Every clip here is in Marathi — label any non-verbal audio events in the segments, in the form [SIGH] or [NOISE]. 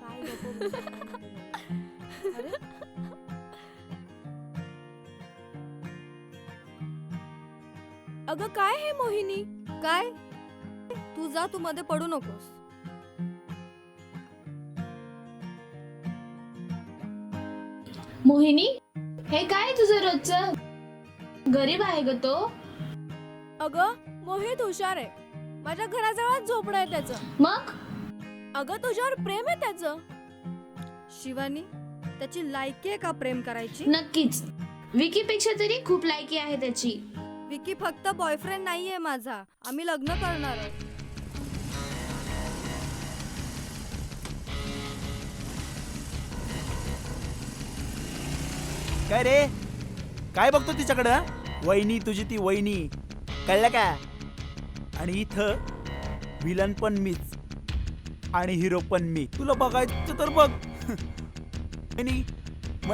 काय अगं? [LAUGHS] अगं काय हे मोहिनी? काय? तू जा तू मध्ये पडू नकोस. मोहिनी हे काय तुझं रोजचं? गरीब आहे ग तो. अगं मोहित हुशार आहे. माझ्या घराजवळच झोपडं आहे त्याचं. मग? अगं तुझ्यावर प्रेम आहे त्याचं. शिवानी त्याची लायकी आहे का प्रेम करायची? नक्कीच. विकीपेक्षा तरी खूप लायकी आहे त्याची. विकी फक्त बॉयफ्रेंड नाहीये माझा. आम्ही लग्न करणार आहोत. काय रे? काय बघतो तिच्याकडं वहिनी तुझी ती वहिनी. कळलं का? आणि इथं विलन पण मीच. आणि हिरो पण मी. तुला बघायचं तर बघ. [LAUGHS] वहिनी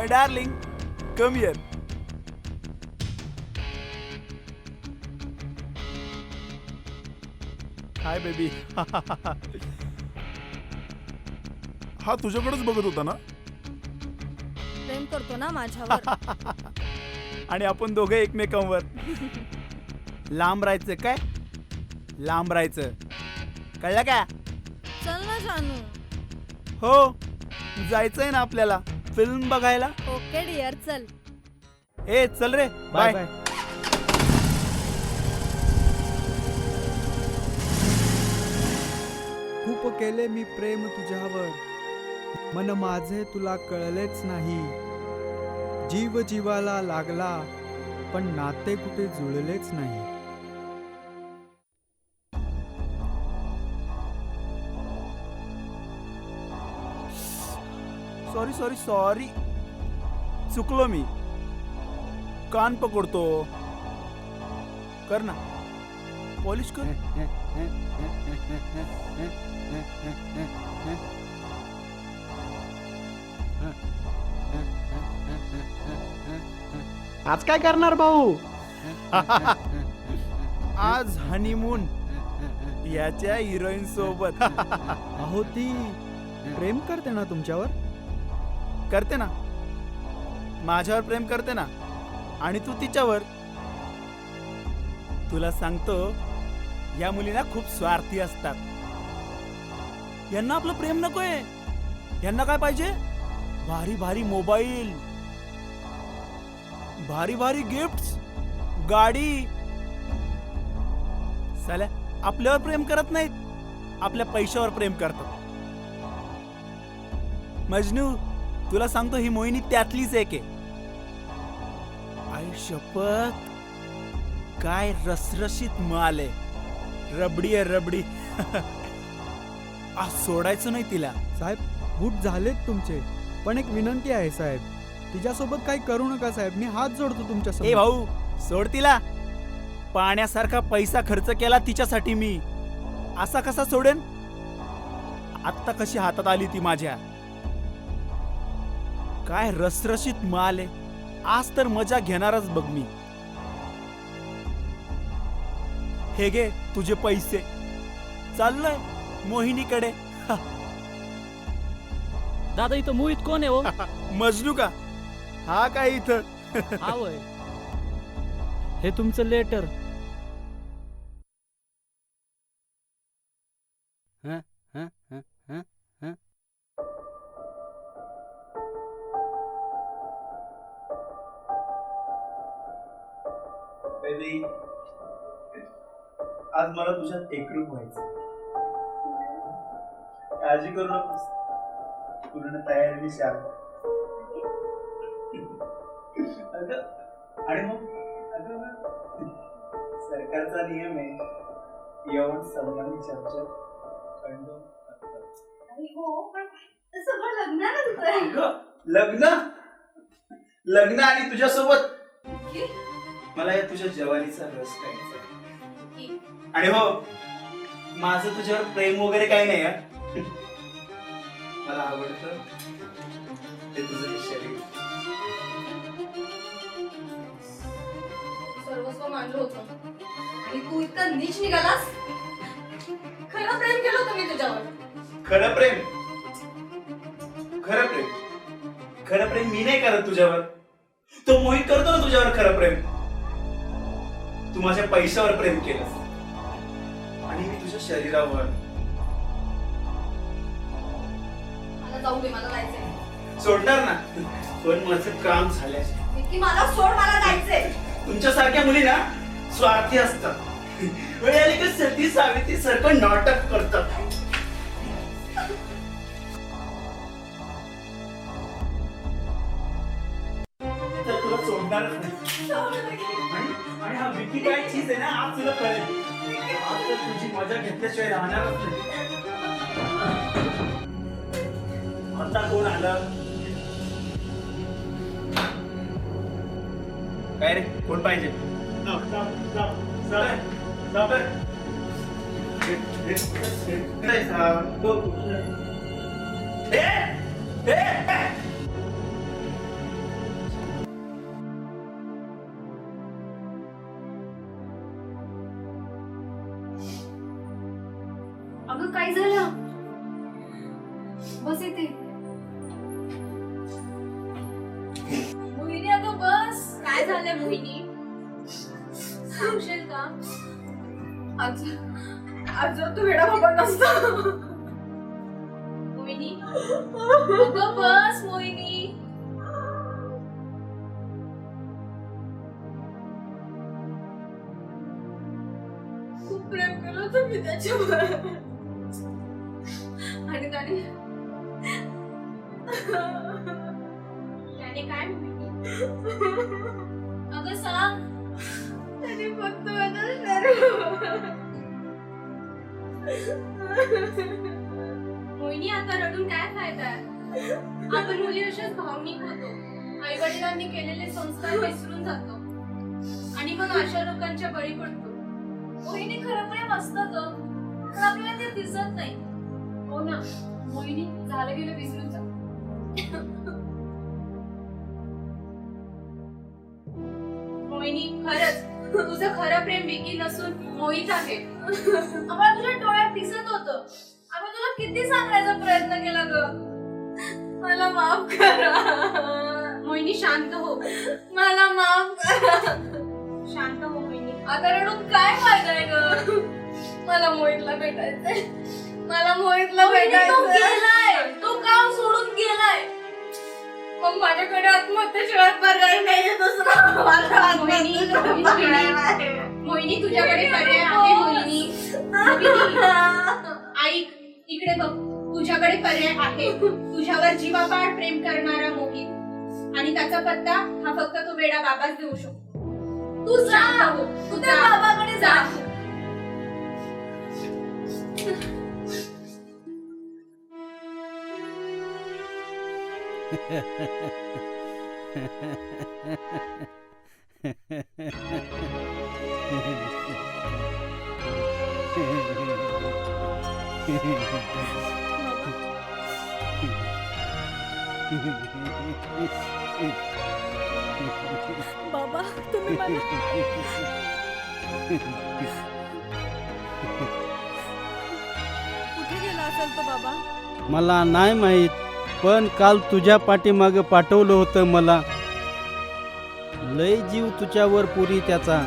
darling come here hi baby हा तुझ्याकडेच बघत होता ना? प्रेम करतो ना माझ्यावर. [LAUGHS] आणि आपण दोघे एकमेकांवर. लांब राहायचं काय? लांब राहायचं. कळलं का? चल ना जानू. हो जायचंय ना आपल्याला. फिल्म बघायला. ओके डिअर चल. ए चल रे. बाय खूप केले मी प्रेम तुझ्यावर. मन माझे तुला कळलेच नाही. जीव जीवाला लागला पण नाते कुठे जुळलेच नाही. सॉरी सॉरी सॉरी चुकलो मी. कान पकडतो. कर ना. पॉलिश कर. आज काय करणार भाऊ? [LAUGHS] आज हनीमून याच्या हिरोईन सोबत. अहो ती प्रेम करते ना तुमच्यावर? करते ना. माझ्यावर प्रेम करते ना. आणि तू तिच्यावर. तुला सांगतो या मुलीना खूप स्वार्थी असतात. यांना आपलं प्रेम नकोय. यांना काय पाहिजे? भारी भारी मोबाईल. भारी भारी गिफ्ट गाडी. साल्या आपल्यावर प्रेम करत नाहीत. आपल्या पैशावर प्रेम करतात. मजनू तुला सांगतो ही मोहिनी त्यातलीच एक आहे. आई शपथ. काय रसरशीत माल आहे. रबडी आहे रबडी. [LAUGHS] आ सोडायचं नाही तिला. साहेब बूट झालेत तुमचे. पण एक विनंती आहे साहेब. तिच्यासोबत काही करू नका साहेब. मी हात जोडतो तुमच्या ए. भाऊ सोड तिला. पाण्यासारखा पैसा खर्च केला तिच्यासाठी मी. असा कसा सोडेन? आत्ता कशी हातात आली ती माझ्या. काय रसरशीत माल आहे. आज तर मजा घेणारच बघ मी. हे घे तुझे पैसे. चाललोय मोहिनीकडे. दादा इथं मोहित कोण आहे हो? [LAUGHS] मजनू का? हा काय इथं? हा वय. हे तुमचं लेटर. बेबी आज मला तुझ्यात एकरूप व्हायचं काळजी करू नकोस. पूर्ण तयारीने शांत. अगं आणि मग? अगं सरकारचा नियम आहे. यवन संबंधी चर्चा अगं, लग्न? लग्न आणि तुझ्यासोबत? मला या तुझ्या जवानीचा रस खायचा आणि हो माझं तुझ्यावर प्रेम वगैरे काही नाही हं. मला आवडतं ते तुझं शरीर. सर्वस्व मानलं होतं. आणि तू इतका नीच निघालास? खरं प्रेम केलं होतं मी तुझ्यावर. खरं प्रेम? खरं प्रेम? खरं प्रेम मी नाही करत तुझ्यावर. तो मोहित करतो ना तुझ्यावर खरं प्रेम. तू माझ्या पैशावर प्रेम केलं आणि मी तुझ्या शरीरावर जाऊ दे मला जायचंय. सोडणार ना? पण माझं काम झाल्यास विक्की मला सोड मला जायचंय. तुमच्यासारख्या मुली ना स्वार्थी असतात. वेळ आली की सती सावित्री सारखं नाटक करतात. तर तुला सोडणारच नाही. आणि आणि हा विकी काय चीज आहे ना आज तुला कळेल. आज तर तुझी मजा घेतल्याशिवाय राहणारच नाही. आलं काय रे? कोण पाहिजे? अगं काय झालं? बस येते काय मोहिनी? सांगशील का? आज आज तू वेडा बाबा नसता. मोहिनी? अगं बस मोहिनी. खूप प्रेम केलं होतं मी त्याच्यावर. आणि त्याने? त्याने काय अगं सांग त्याने फक्त बदलणार मोहिनी आता रडून काय फायदा आपण मुली अशाच भावनिक होतो. आई वडिलांनी केलेले संस्कार विसरून जातो. आणि मग अशा लोकांच्या बळी पडतो. मोहिनी खरं प्रेम असतं ग पण आपल्याला ते दिसत नाही. हो ना मोहिनी झालं गेलं विसरून जा. मोहिनी खरंच. तुझं खरं प्रेम विकी नसून मोहित आहे. आम्हाला तुझ्या डोळ्यात दिसत होत. आम्ही तुला किती सांगायचा प्रयत्न केला ग? मला माफ करा. मोहिनी शांत हो. मला माफ करा. शांत हो मोहिनी आता रडून काय फायदा आहे ग? मला मोहितला भेटायचंय. मला मोहितला भेटायचं तो काम सोडून गेलाय. मग माझ्याकडे आत्महत्येशिवाय पर्याय नाहीये दुसरा. मला आत्महत्येशिवाय पर्याय नाही. मोहिनी तुझ्याकडे पर्याय आहे मोहिनी. [LAUGHS] ऐक इकडे बघ. तुझ्याकडे पर्याय आहे. तुझ्यावर जीवापाड प्रेम करणारा मोहित. आणि त्याचा पत्ता हा फक्त तो वेडा बाबाच देऊ शकतो. तू जा हो. तू त्या जा. बाबाकडे जा. बाबा तुम्ही मला कुठे गेला असेल तो बाबा? मला नाही माहीत. पण काल तुझ्या पाठीमागं पाठवलं होतं मला. लय जीव तुझ्यावर पोरी त्याचा.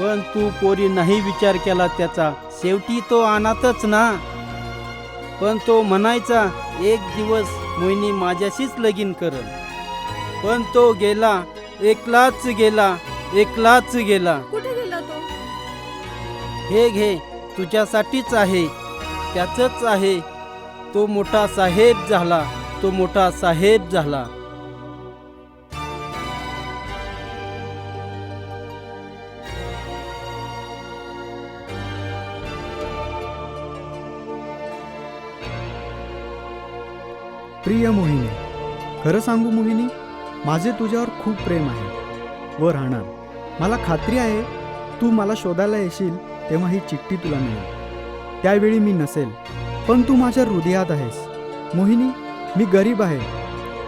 पण तू पोरी नाही विचार केला त्याचा. शेवटी तो अनाथच ना. पण तो म्हणायचा एक दिवस मोहिनी माझ्याशीच लगीन करल. पण तो गेला एकलाच गेला एकलाच गेला. कुठे गेला तो? हे घे तुझ्यासाठीच आहे. त्याचंच आहे. तो मोठा साहेब झाला तो मोठा साहेब झाला. प्रिय मोहिनी खरं सांगू मोहिनी माझे तुझ्यावर खूप प्रेम आहे. व राहणार. मला खात्री आहे तू मला शोधायला येशील तेव्हा ही चिठ्ठी तुला मिळेल. त्यावेळी मी नसेल पण तू माझ्या हृदयात आहेस. मोहिनी मी गरीब आहे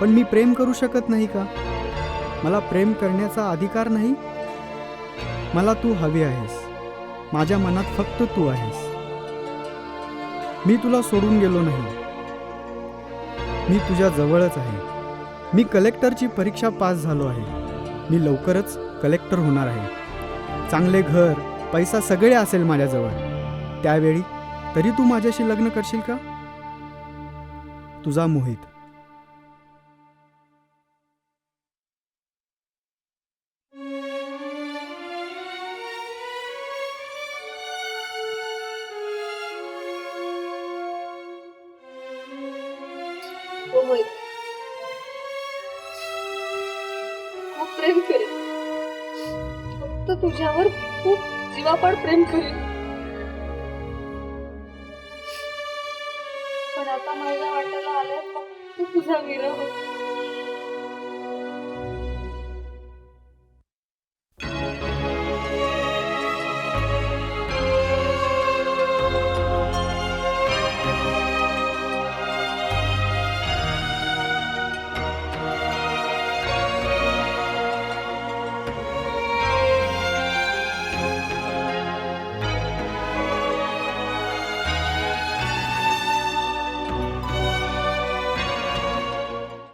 पण मी प्रेम करू शकत नाही का? मला प्रेम करण्याचा अधिकार नाही? मला तू हवी आहेस. माझ्या मनात फक्त तू आहेस. मी तुला सोडून गेलो नाही. मी तुझ्या जवळच आहे. मी कलेक्टरची परीक्षा पास झालो आहे. मी लवकरच कलेक्टर होणार आहे. चांगले घर पैसा सगळे असेल माझ्याजवळ. त्यावेळी तरी तू माझ्याशी लग्न करशील का? तुझा मोहित. हो, खूप प्रेम करेन फक्त तुझ्यावर खूप जीवापाड प्रेम करेन. मला वाटायला आलं फक्त तुझा विरह